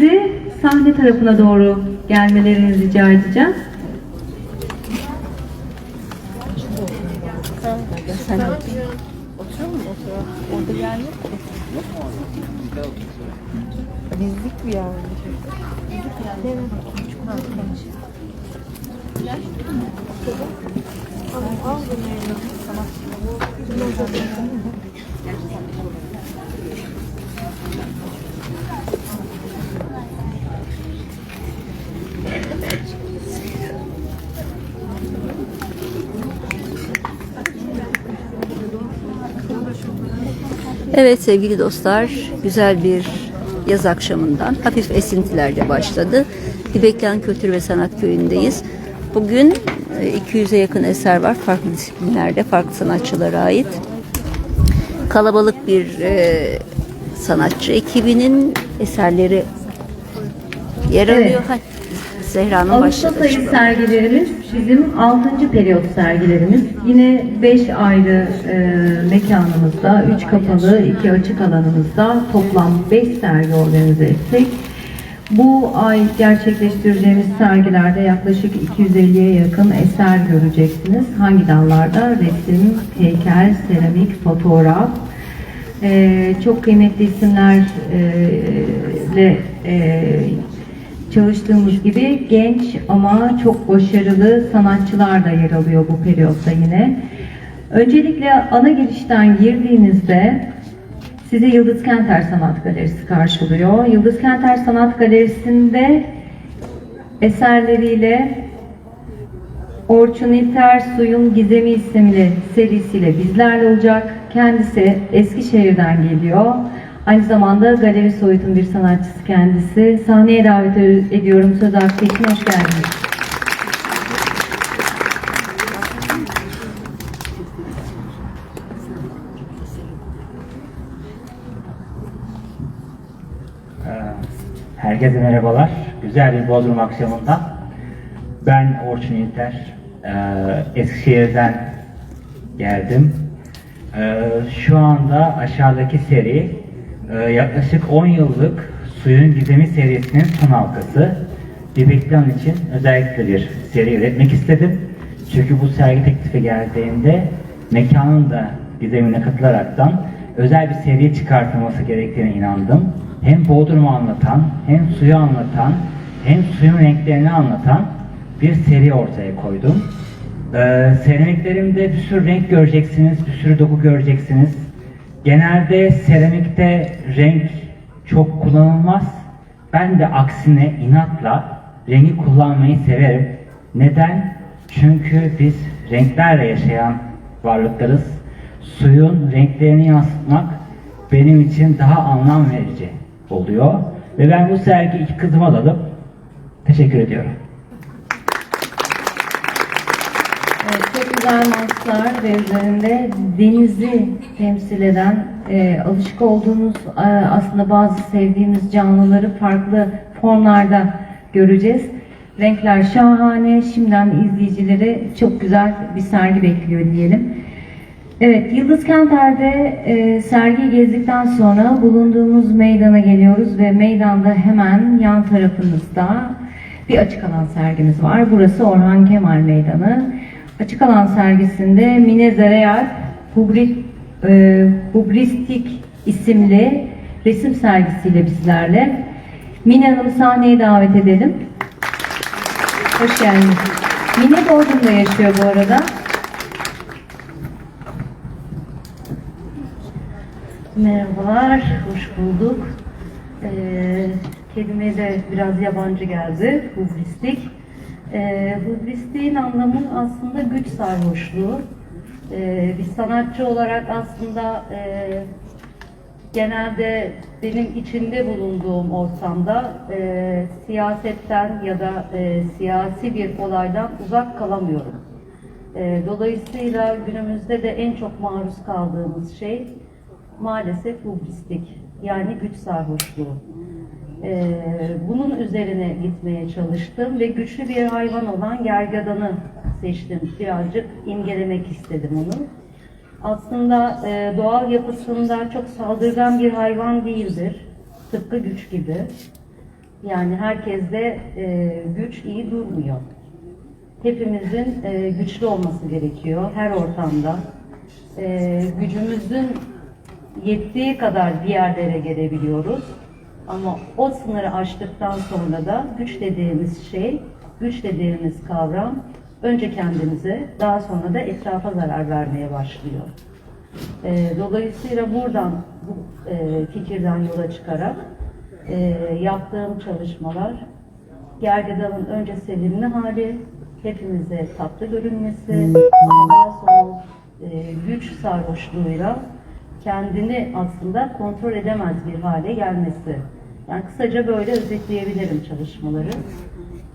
Sizi sahne tarafına doğru gelmelerini rica edeceğim. Oturuyor mu? Oturuyor. Orada yer yok ki. Bizlik bir yer? Bizlik bir. Evet sevgili dostlar, güzel bir yaz akşamından hafif esintilerle başladı. Dibeklan Kültür ve Sanat Köyü'ndeyiz. Bugün e, 200'e yakın eser var, farklı disiplinlerde, farklı sanatçılara ait. Kalabalık bir e, sanatçı ekibinin eserleri yer Evet. alıyor. Hadi, Zehra'nın Ağustos ayı sergilerimiz bizim 6. periyot sergilerimiz. Yine 5 ayrı e, mekanımızda, 3 kapalı, 2 açık alanımızda toplam 5 sergi organize ettik. Bu ay gerçekleştireceğimiz sergilerde yaklaşık 250'ye yakın eser göreceksiniz. Hangi dallarda? Resim, heykel, seramik, fotoğraf, Ee, çok kıymetli isimlerle e, çalıştığımız gibi genç ama çok başarılı sanatçılar da yer alıyor bu periyotta yine. Öncelikle ana girişten girdiğinizde sizi Yıldız Kenter Sanat Galerisi karşılıyor. Yıldız Kenter Sanat Galerisi'nde eserleriyle Orçun İlter Suyun Gizemi isimli serisiyle bizlerle olacak. Kendisi Eskişehir'den geliyor. Aynı zamanda galeri soyutun bir sanatçısı kendisi. Sahneye davet ediyorum. Söz hakkı için hoş geldiniz. Ee, Herkese merhabalar. Güzel bir Bodrum akşamında. Ben Orçun İlter. Ee, Eskişehir'den geldim. Ee, Şu anda aşağıdaki seri e, yaklaşık 10 yıllık Suyun Gizemi serisinin son halkası. Dibeklan için özellikle bir seri üretmek istedim. Çünkü bu sergi teklifi geldiğinde mekanın da gizemine katılaraktan özel bir seri çıkartılması gerektiğine inandım. Hem Bodrum'u anlatan, hem suyu anlatan, hem suyun renklerini anlatan bir seri ortaya koydum. Ee, seramiklerimde bir sürü renk göreceksiniz, bir sürü doku göreceksiniz. Genelde seramikte renk çok kullanılmaz. Ben de aksine inatla rengi kullanmayı severim. Neden? Çünkü biz renklerle yaşayan varlıklarız. Suyun renklerini yansıtmak benim için daha anlam verici oluyor. Ve ben bu sergi iki kızıma alıp teşekkür ediyorum. Evet, çok güzel maçlar ve üzerinde denizi temsil eden, e, alışık olduğumuz e, aslında bazı sevdiğimiz canlıları farklı formlarda göreceğiz. Renkler şahane. Şimdiden izleyicileri çok güzel bir sergi bekliyor diyelim. Evet, Yıldız Kenter'de e, sergiyi gezdikten sonra bulunduğumuz meydana geliyoruz ve meydanda hemen yan tarafımızda bir açık alan sergimiz var. Burası Orhan Kemal Meydanı. Açık alan sergisinde Mine Zereyal Hubri, e, Hubristik isimli resim sergisiyle bizlerle. Mine Hanım'ı sahneye davet edelim. Hoş geldiniz. Mine Bodrum'da yaşıyor bu arada. Merhabalar, hoş bulduk. Ee, kelime de biraz yabancı geldi, hubristik. Ee, hubristiğin anlamı aslında güç sarhoşluğu. Ee, bir sanatçı olarak aslında e, genelde benim içinde bulunduğum ortamda e, siyasetten ya da e, siyasi bir olaydan uzak kalamıyorum. E, dolayısıyla günümüzde de en çok maruz kaldığımız şey maalesef hubristik yani güç sarhoşluğu. E, bunun üzerine gitmeye çalıştım ve güçlü bir hayvan olan gergadanı seçtim. Birazcık imgelemek istedim onu. Aslında e, doğal yapısında çok saldırgan bir hayvan değildir. Tıpkı güç gibi. Yani herkeste e, güç iyi durmuyor. Hepimizin e, güçlü olması gerekiyor her ortamda. E, gücümüzün yettiği kadar bir yerlere gelebiliyoruz. Ama o sınırı aştıktan sonra da güç dediğimiz şey, güç dediğimiz kavram önce kendimize, daha sonra da etrafa zarar vermeye başlıyor. E, dolayısıyla buradan, bu e, fikirden yola çıkarak e, yaptığım çalışmalar Gergedan'ın önce sevimli hali, hepimize tatlı görünmesi daha sonra e, güç sarhoşluğuyla kendini aslında kontrol edemez bir hale gelmesi. Yani kısaca böyle özetleyebilirim çalışmaları.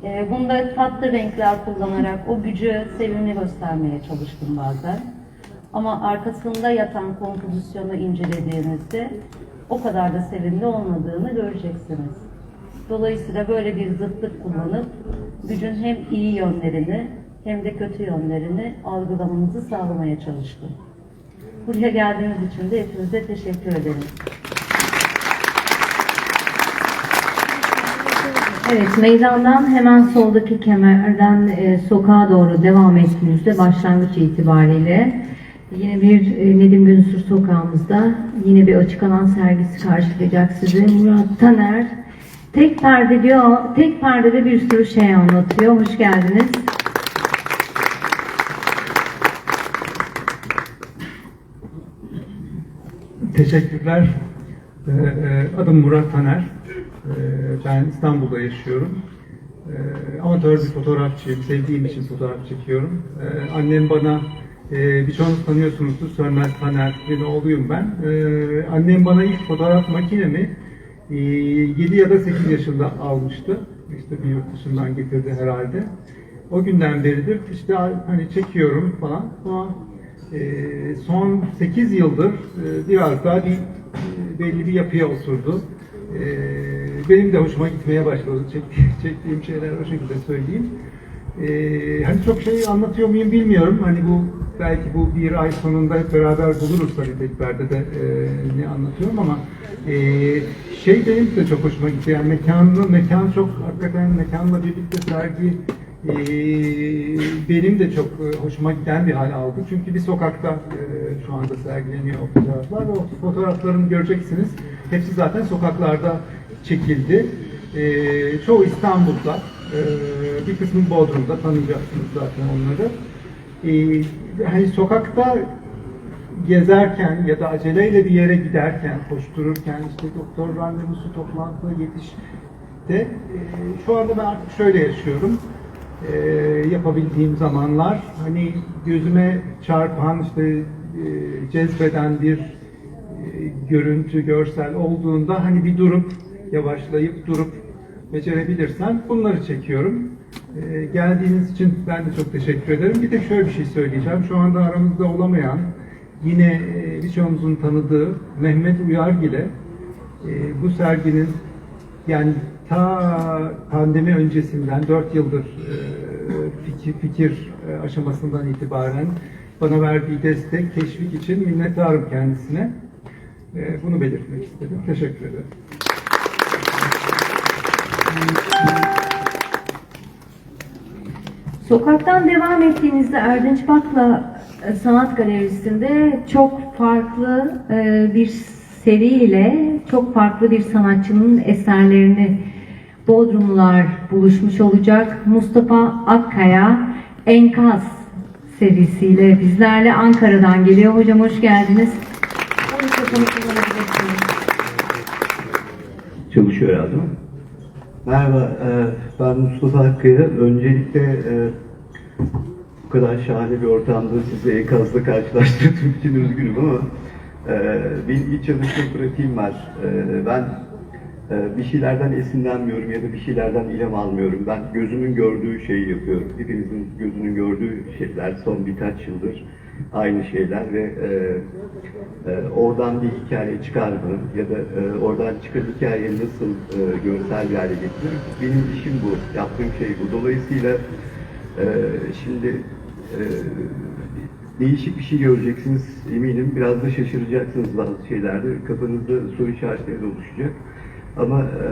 E, bunda tatlı renkler kullanarak o gücü sevimli göstermeye çalıştım bazen. Ama arkasında yatan kompozisyonu incelediğinizde o kadar da sevimli olmadığını göreceksiniz. Dolayısıyla böyle bir zıtlık kullanıp gücün hem iyi yönlerini hem de kötü yönlerini algılamanızı sağlamaya çalıştım. Buraya geldiğiniz için de hepinize teşekkür ederim. Evet, meydandan hemen soldaki kemerden e, sokağa doğru devam ettiğinizde başlangıç itibariyle yine bir e, Nedim Günsür sokağımızda yine bir açık alan sergisi karşılayacak sizi. Murat Taner tek perde diyor, tek perdede bir sürü şey anlatıyor. Hoş geldiniz. Teşekkürler. Ee, e, Adım Murat Taner. Ee, Ben İstanbul'da yaşıyorum. Ee, Amatör bir fotoğrafçıyım. Sevdiğim için fotoğraf çekiyorum. Ee, Annem bana, birçoğunuz tanıyorsunuzdur, Sönmez Taner bir oğluyum ben. Annem bana ilk fotoğraf makinemi 7 ya da 8 yaşında almıştı. İşte bir yurt dışından getirdi herhalde. O günden beridir işte hani çekiyorum falan ama son 8 yıldır e, biraz daha bir belli bir yapıya oturdu. Benim de hoşuma gitmeye başladı. Çektiğim, çektiğim şeyler o şekilde söyleyeyim. Ee, hani çok şey anlatıyor muyum bilmiyorum. Hani bu belki bu bir ay sonunda hep beraber buluruz tabii teklerde de e, ne anlatıyorum ama e, şey benim de çok hoşuma gitti. Yani mekanlı, mekan çok hakikaten mekanla birlikte sergi ee, benim de çok e, hoşuma giden bir hal aldı. Çünkü bir sokakta e, şu anda sergileniyor o fotoğraflar ve o fotoğraflarını göreceksiniz. Hepsi zaten sokaklarda çekildi. Ee, çoğu İstanbul'da, e, bir kısmı Bodrum'da tanıyacaksınız zaten onları. Ee, hani sokakta gezerken ya da aceleyle bir yere giderken, koştururken, işte doktor randevusu, toplantı, yetiş de e, şu anda ben artık şöyle yaşıyorum. E, yapabildiğim zamanlar hani gözüme çarpan işte e, cezbeden bir e, görüntü, görsel olduğunda hani bir durup yavaşlayıp durup becerebilirsem bunları çekiyorum. E, geldiğiniz için ben de çok teşekkür ederim. Bir de şöyle bir şey söyleyeceğim. Şu anda aramızda olamayan yine e, birçoğumuzun tanıdığı Mehmet Uyargil'e e, bu serginin yani ta pandemi öncesinden 4 yıldır e, fikir, fikir e, aşamasından itibaren bana verdiği destek, teşvik için minnettarım kendisine. E, bunu belirtmek istedim. Teşekkür ederim. Sokaktan devam ettiğinizde Erdinç Bakla e, Sanat Galerisi'nde çok farklı e, bir seriyle çok farklı bir sanatçının eserlerini Bodrumlular buluşmuş olacak. Mustafa Akkaya Enkaz serisiyle bizlerle Ankara'dan geliyor. Hocam hoş geldiniz. Çalışıyor herhalde? Merhaba, e, ben Mustafa Akkaya. Öncelikle e, bu kadar şahane bir ortamda sizi enkazla karşılaştırdığım için üzgünüm ama e, bir çalışma pratiğim var. Ben bir şeylerden esinlenmiyorum ya da bir şeylerden ilham almıyorum. Ben gözümün gördüğü şeyi yapıyorum. Hepinizin gözünün gördüğü şeyler son birkaç yıldır aynı şeyler ve e, e, oradan bir hikaye çıkarma ya da e, oradan çıkan hikayeyi nasıl e, görsel bir hale getiririm. Benim işim bu, yaptığım şey bu. Dolayısıyla e, şimdi e, değişik bir şey göreceksiniz eminim. Biraz da şaşıracaksınız bazı şeylerde. Kafanızda soru işaretleri de oluşacak. Ama e,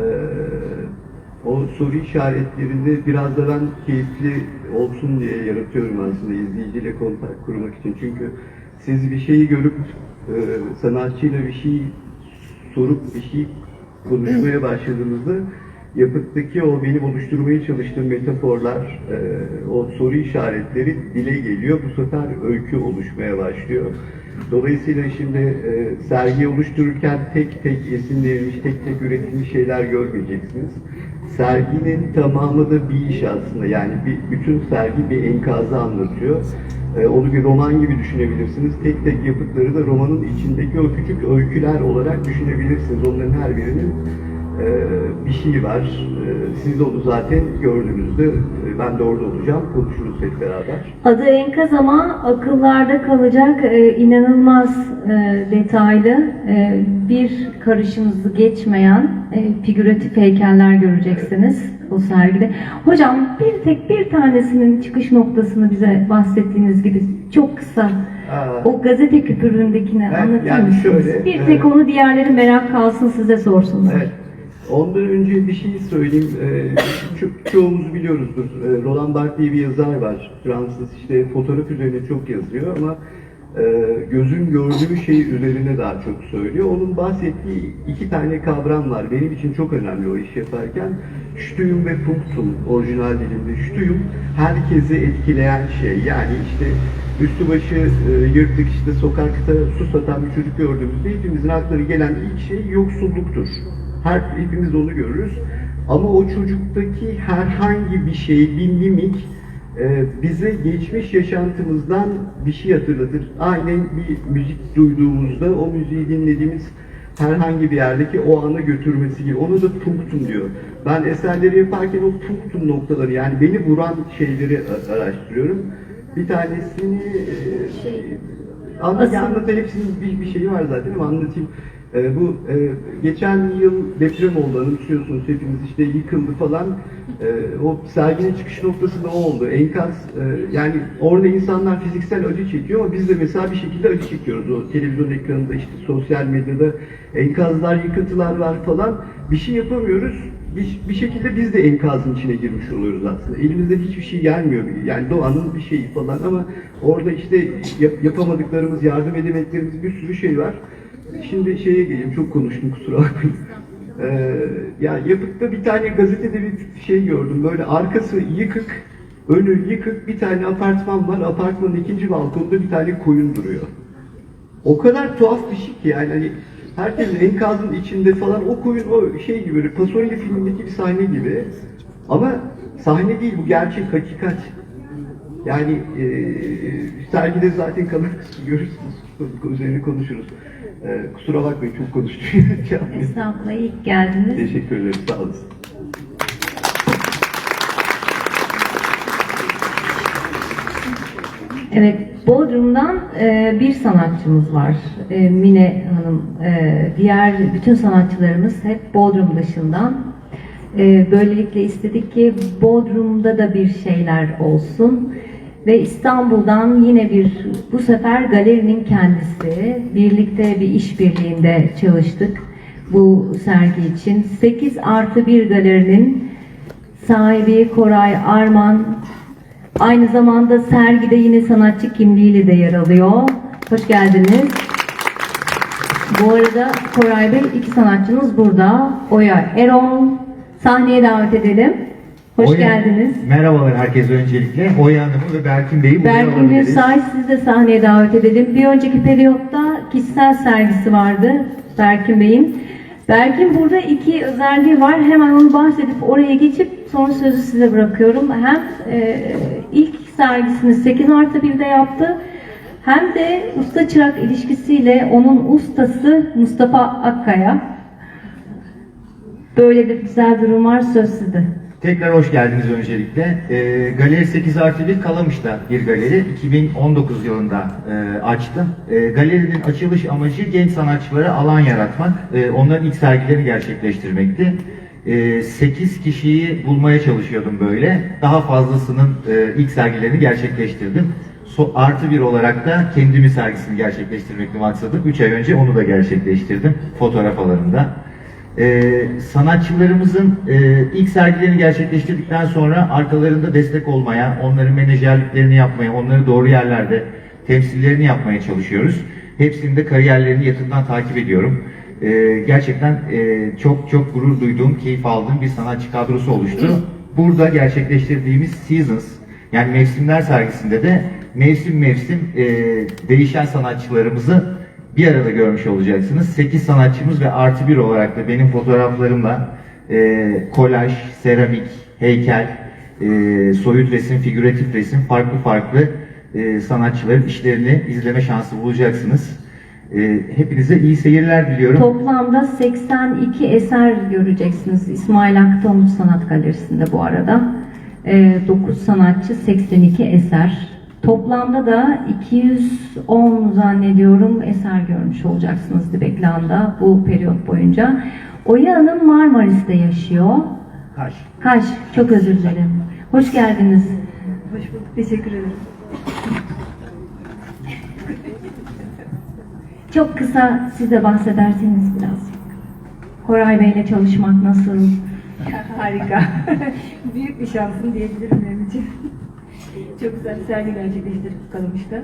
o soru işaretlerini biraz da ben keyifli olsun diye yaratıyorum aslında izleyiciyle kontak kurmak için. Çünkü siz bir şeyi görüp e, sanatçıyla bir şey sorup bir şey konuşmaya başladığınızda yapıttaki o benim oluşturmaya çalıştığım metaforlar, e, o soru işaretleri dile geliyor. Bu sefer öykü oluşmaya başlıyor. Dolayısıyla şimdi e, sergi oluştururken tek tek esinlenmiş, tek tek üretilmiş şeyler görmeyeceksiniz. Serginin tamamı da bir iş aslında. Yani bir, bütün sergi bir enkazı anlatıyor. E, onu bir roman gibi düşünebilirsiniz. Tek tek yapıtları da romanın içindeki o küçük öyküler olarak düşünebilirsiniz. Onların her birinin bir şey var. E, siz de onu zaten gördüğünüzde e, ben de orada olacağım. Konuşuruz hep beraber. Adı enkaz ama akıllarda kalacak e, inanılmaz e, detaylı e, bir karışımızı geçmeyen figüratif heykeller göreceksiniz o sergide. Hocam bir tek bir tanesinin çıkış noktasını bize bahsettiğiniz gibi çok kısa o gazete küpüründekini Evet, anlatır yani mısınız? şöyle, bir tek onu diğerleri merak kalsın size sorsunlar. Evet. Ondan önce bir şey söyleyeyim. Ee, ço- çoğumuz biliyoruzdur. Ee, Roland Barthes diye bir yazar var. Fransız işte fotoğraf üzerine çok yazıyor ama e, gözün gördüğü şey üzerine daha çok söylüyor. Onun bahsettiği iki tane kavram var. Benim için çok önemli o iş yaparken. Stüyum ve punktum orijinal dilinde. Stüyum herkesi etkileyen şey. Yani işte üstü başı e, yırtık işte sokakta su satan bir çocuk gördüğümüzde hepimizin aklına gelen ilk şey yoksulluktur. Her hepimiz onu görürüz. Ama o çocuktaki herhangi bir şey, bir mimik e, bize geçmiş yaşantımızdan bir şey hatırlatır. Aynen bir müzik duyduğumuzda o müziği dinlediğimiz herhangi bir yerdeki o anı götürmesi gibi. Onu da punktum diyor. Ben eserleri yaparken o punktum noktaları yani beni vuran şeyleri araştırıyorum. Bir tanesini e, anlat, Asıl- anlat hepsinin bir, bir şeyi var zaten ama anlatayım. E, bu e, geçen yıl deprem oldu anımsıyorsunuz hepimiz işte yıkıldı falan. E, o serginin çıkış noktası da o oldu. Enkaz e, yani orada insanlar fiziksel acı çekiyor ama biz de mesela bir şekilde acı çekiyoruz. O televizyon ekranında işte sosyal medyada enkazlar, yıkıntılar var falan. Bir şey yapamıyoruz. Bir, bir şekilde biz de enkazın içine girmiş oluyoruz aslında. Elimizden hiçbir şey gelmiyor. Yani doğanın bir şeyi falan ama orada işte yap- yapamadıklarımız, yardım edemediklerimiz bir sürü şey var. Şimdi şeye geleyim, çok konuştum kusura bakmayın. Ee, ya yapıtta bir tane gazetede bir şey gördüm. Böyle arkası yıkık, önü yıkık bir tane apartman var. Apartmanın ikinci balkonunda bir tane koyun duruyor. O kadar tuhaf bir şey ki yani hani herkesin enkazın içinde falan o koyun o şey gibi böyle Pasolini filmindeki bir sahne gibi. Ama sahne değil bu gerçek hakikat. Yani e, sergide zaten kalır kısmı görürsünüz. Üzerine konuşuruz. E, kusura bakmayın çok konuştum. Estağfurullah ilk geldiniz. Teşekkür ederim. Sağ olasın. Evet, Bodrum'dan e, bir sanatçımız var. E, Mine Hanım. E, diğer bütün sanatçılarımız hep Bodrum dışından. E, böylelikle istedik ki Bodrum'da da bir şeyler olsun. Ve İstanbul'dan yine bir, bu sefer galerinin kendisi, birlikte bir işbirliğinde çalıştık bu sergi için. 8 artı 1 galerinin sahibi Koray Arman Aynı zamanda sergide yine sanatçı kimliğiyle de yer alıyor. Hoş geldiniz. Bu arada Koray Bey iki sanatçınız burada. Oya Erol. Sahneye davet edelim. Hoş Oya- geldiniz. Merhabalar herkese öncelikle. Oya Hanım'ı ve Berkin Bey'i buraya Berkin alabiliriz. Gürsay siz de sahneye davet edelim. Bir önceki periyotta kişisel sergisi vardı Berkin Bey'in. Berkin burada iki özelliği var. Hemen onu bahsedip oraya geçip sonra sözü size bırakıyorum. Hem e, ilk sergisini 8 artı 1'de yaptı. Hem de usta çırak ilişkisiyle onun ustası Mustafa Akkaya. Böyle bir güzel durum var söz sizde. Tekrar hoş geldiniz öncelikle. Ee, galeri 8 artı 1 Kalamış'ta bir galeri. 2019 yılında e, açtım. E, galerinin açılış amacı genç sanatçılara alan yaratmak. E, onların ilk sergileri gerçekleştirmekti. E, 8 kişiyi bulmaya çalışıyordum böyle. Daha fazlasının e, ilk sergilerini gerçekleştirdim. So, artı bir olarak da kendimi sergisini gerçekleştirmekti maksadım. 3 ay önce onu da gerçekleştirdim fotoğraf alanında. Ee, sanatçılarımızın e, ilk sergilerini gerçekleştirdikten sonra arkalarında destek olmaya, onların menajerliklerini yapmaya, onları doğru yerlerde temsillerini yapmaya çalışıyoruz. Hepsinin de kariyerlerini yakından takip ediyorum. Ee, gerçekten e, çok çok gurur duyduğum, keyif aldığım bir sanatçı kadrosu oluştu. Burada gerçekleştirdiğimiz Seasons, yani mevsimler sergisinde de mevsim mevsim e, değişen sanatçılarımızı bir arada görmüş olacaksınız. 8 sanatçımız ve artı bir olarak da benim fotoğraflarımla e, kolaj, seramik, heykel, e, soyut resim, figüratif resim, farklı farklı e, sanatçıların işlerini izleme şansı bulacaksınız. E, hepinize iyi seyirler diliyorum. Toplamda 82 eser göreceksiniz İsmail Umut Sanat Galerisi'nde bu arada. 9 sanatçı 82 eser. Toplamda da 210 zannediyorum eser görmüş olacaksınız Dibeklan'da bu periyot boyunca. Oya Hanım Marmaris'te yaşıyor. Kaş. Kaş, çok özür dilerim. Hoş geldiniz. Hoş bulduk, teşekkür ederim. Çok kısa size bahsederseniz biraz. Koray Bey'le çalışmak nasıl? Harika. Büyük bir şansım diyebilirim benim için. Çok güzel sergi gerçekleştirdik Kalamış'ta.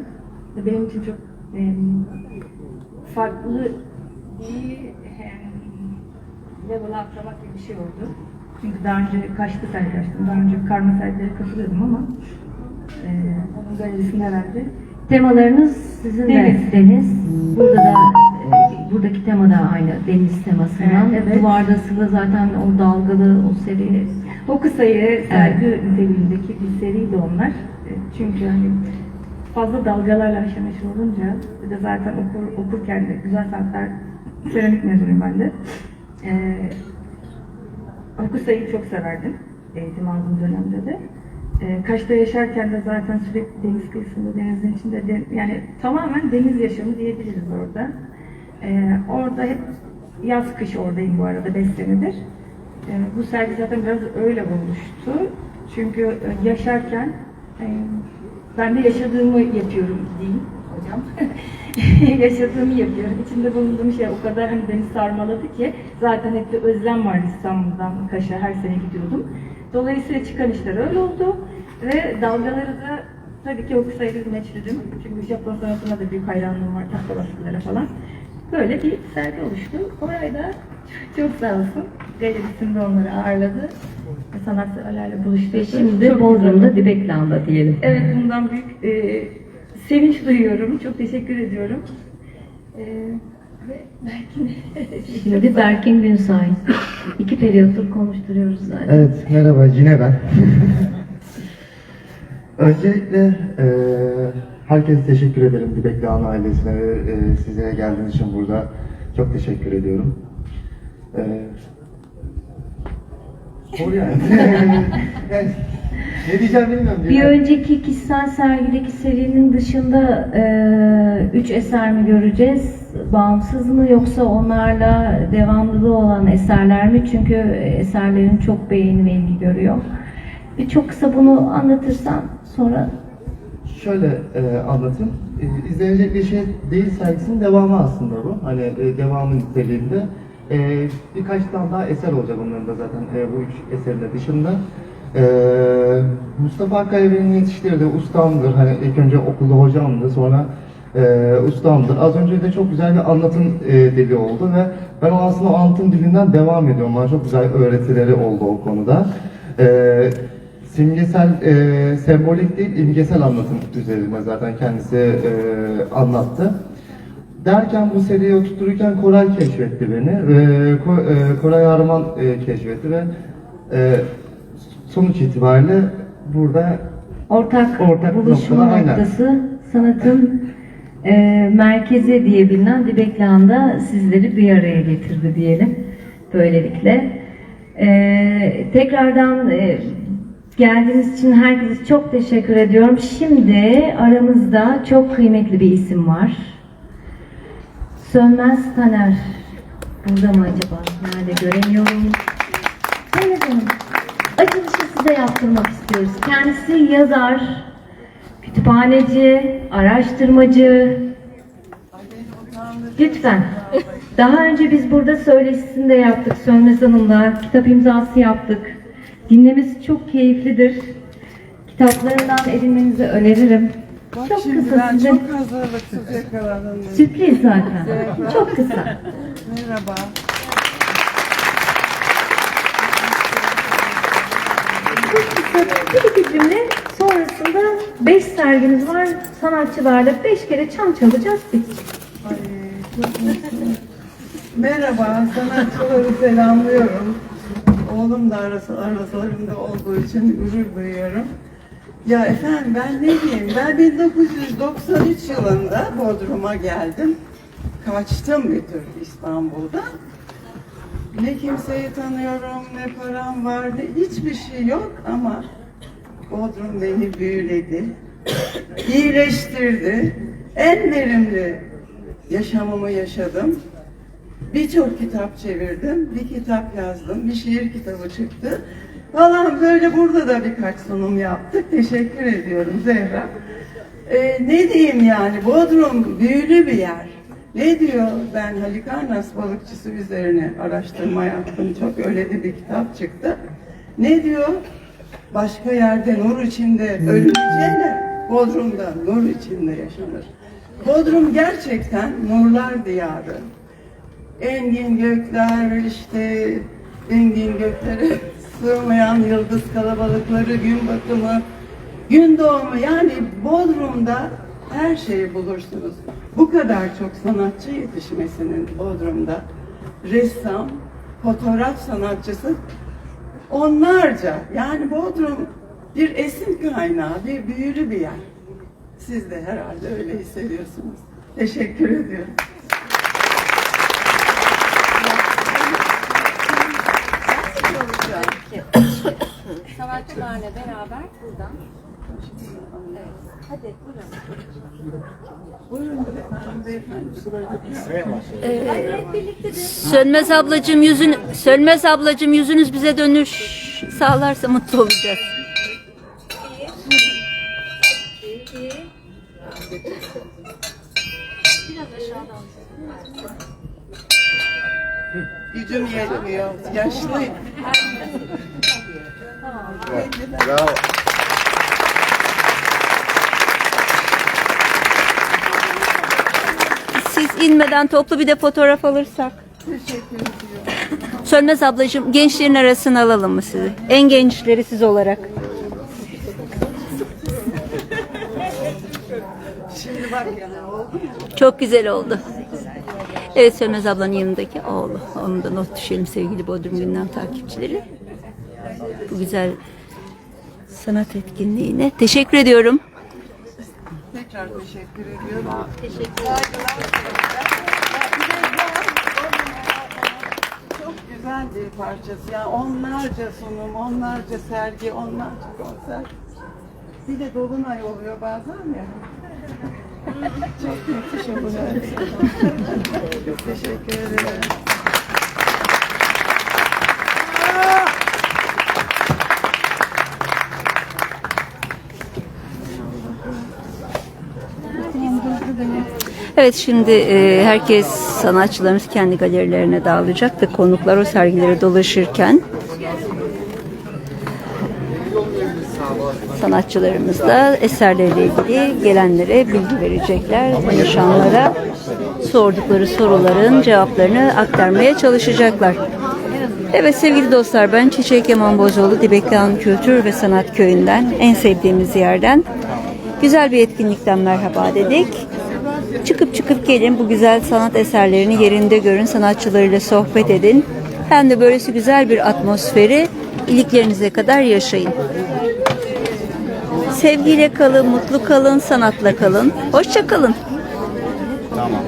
Benim için çok e, farklı bir e, level'a atlamak gibi bir şey oldu. Çünkü daha önce kaçtı sergi açtım. Daha önce karma sergilere katılıyordum ama e, onun galerisinde herhalde Temalarınız sizin de Deniz. deniz. Burada da e, buradaki tema da aynı deniz temasından. Evet, evet. Duvarda sıvı zaten o dalgalı o seri. O kısayı sergi niteliğindeki bir seriydi onlar. E, Çünkü hani fazla dalgalarla haşır olunca bir de zaten okur, okurken de güzel sanatlar seramik mezunuyum ben de. E, o kısayı çok severdim eğitim aldığım dönemde de. E, Kaş'ta yaşarken de zaten sürekli deniz kıyısında, denizin içinde, de, yani tamamen deniz yaşamı diyebiliriz orada. E, orada hep yaz kış oradayım bu arada 5 senedir. Bu sergi zaten biraz öyle oluştu. Çünkü e, yaşarken e, ben de yaşadığımı yapıyorum diyeyim hocam. yaşadığımı yapıyorum. İçinde bulunduğum şey o kadar hani beni sarmaladı ki zaten hep de özlem vardı İstanbul'dan Kaş'a her sene gidiyordum. Dolayısıyla çıkan işler öyle oldu ve dalgaları da tabii ki o kısa bir meçhulüm. Çünkü Japon sanatına da büyük hayranlığım var tahta baskılara falan. Böyle bir sergi oluştu. Koray da çok sağ olsun. Galerisinde onları ağırladı. Sanatçılarla buluştu. Ve şimdi Bodrum'da. Dibeklan'da diyelim. Evet bundan büyük e, sevinç duyuyorum. Çok teşekkür ediyorum. E, ve belki Şimdi Berkin Günsay. İki periyottur konuşturuyoruz zaten. Evet, merhaba yine ben. Öncelikle e, herkese teşekkür ederim Dibekli Ana ailesine ve e, size geldiğiniz için burada çok teşekkür ediyorum. E, Soru yani. yani. Ne diyeceğim bilmiyorum. Bir önceki kişisel sergideki serinin dışında e, üç eser mi göreceğiz? Bağımsız mı yoksa onlarla devamlılığı olan eserler mi? Çünkü eserlerin çok beğeni ve ilgi görüyor. Bir çok kısa bunu anlatırsan sonra Şöyle e, anlatayım. E, izlenecek bir şey değil sergisinin devamı aslında bu. Hani e, devamı niteliğinde. E, birkaç tane daha eser olacak onların da zaten e, bu üç eserin de dışında. E, Mustafa Akkaya benim yetiştirdiği ustamdır. Hani ilk önce okulda hocamdı sonra e, ustamdır. Az önce de çok güzel bir anlatım e, dili oldu ve ben aslında anlatım dilinden devam ediyorum. Bana çok güzel öğretileri oldu o konuda. E, simgesel, e, sembolik değil, imgesel anlatım üzerine zaten kendisi e, anlattı. Derken bu seriyi oturturken Koray keşfetti beni Ko- e, Koray Arman e, keşfetti ve e, sonuç itibariyle burada ortak, Ortak buluşma noktada, aynen. noktası sanatın e, merkezi diye bilinen Dibeklan'da sizleri bir araya getirdi diyelim böylelikle. E, tekrardan e, geldiğiniz için herkese çok teşekkür ediyorum. Şimdi aramızda çok kıymetli bir isim var. Sönmez Taner. Burada mı acaba? Nerede göremiyorum. Evet hanım. Açılışı size yaptırmak istiyoruz. Kendisi yazar, kütüphaneci, araştırmacı. Lütfen. Daha önce biz burada söyleşisini de yaptık Sönmez Hanım'la. Kitap imzası yaptık. Dinlemesi çok keyiflidir. Kitaplarından edinmenizi öneririm. Çok Şimdi kısa ben size. çok hazırlıksız yakaladım. beni. Sürpriz zaten. Çok kısa. Merhaba. Bir iki cümle sonrasında beş sergimiz var. Sanatçılarla beş kere çan çalacağız. Bitecek. Ay, çok mutluyum. Merhaba, sanatçıları selamlıyorum. Oğlum da arası, aralarında olduğu için gurur duyuyorum. Ya efendim ben ne diyeyim, ben 1993 yılında Bodrum'a geldim. Kaçtım bir tür İstanbul'da. Ne kimseyi tanıyorum, ne param vardı, hiçbir şey yok ama Bodrum beni büyüledi, iyileştirdi. En verimli yaşamımı yaşadım. Birçok kitap çevirdim, bir kitap yazdım, bir şiir kitabı çıktı. Falan böyle burada da birkaç sunum yaptık. Teşekkür ediyorum Zehra. Ee, ne diyeyim yani, Bodrum büyülü bir yer. Ne diyor? Ben Halikarnas balıkçısı üzerine araştırma yaptım. Çok öyle de bir kitap çıktı. Ne diyor? Başka yerde nur içinde ölüneceğine Bodrum'da nur içinde yaşanır. Bodrum gerçekten nurlar diyarı. Engin gökler işte engin göklere sığmayan yıldız kalabalıkları, gün batımı, gün doğumu yani Bodrum'da her şeyi bulursunuz. Bu kadar çok sanatçı yetişmesinin Bodrum'da ressam, fotoğraf sanatçısı onlarca yani Bodrum bir esin kaynağı, bir büyülü bir yer. Siz de herhalde öyle hissediyorsunuz. Teşekkür ediyorum. Sanatçılarla beraber buradan. Evet. Hadi Buyurun beyefendi. Sönmez ablacığım yüzün Sönmez ablacığım yüzünüz bize dönüş sağlarsa mutlu olacağız. Gücüm yetmiyor. Yaşlıyım. Siz inmeden toplu bir de fotoğraf alırsak. Sönmez ablacığım gençlerin arasına alalım mı sizi? En gençleri siz olarak. Çok güzel oldu. Evet Sönmez ablanın yanındaki oğlu. Onu da not düşelim sevgili Bodrum Gündem takipçileri. Bu güzel sanat etkinliğine teşekkür ediyorum. Tekrar teşekkür ediyorum. Teşekkür Çok güzel bir parçası. Yani onlarca sunum, onlarca sergi, onlarca konser. Bir de dolunay oluyor bazen ya. Çok müthiş oluyor. Teşekkür ederim. Evet şimdi e, herkes sanatçılarımız kendi galerilerine dağılacak ve konuklar o sergilere dolaşırken sanatçılarımız da eserleriyle ilgili gelenlere bilgi verecekler. Tanışanlara sordukları soruların cevaplarını aktarmaya çalışacaklar. Evet sevgili dostlar ben Çiçek Yaman Bozoğlu Dibeklihan Kültür ve Sanat Köyü'nden en sevdiğimiz yerden güzel bir etkinlikten merhaba dedik. Çıkıp çıkıp gelin bu güzel sanat eserlerini yerinde görün, sanatçılarıyla sohbet edin. Hem de böylesi güzel bir atmosferi iliklerinize kadar yaşayın. Sevgiyle kalın, mutlu kalın, sanatla kalın. Hoşça kalın. Tamam.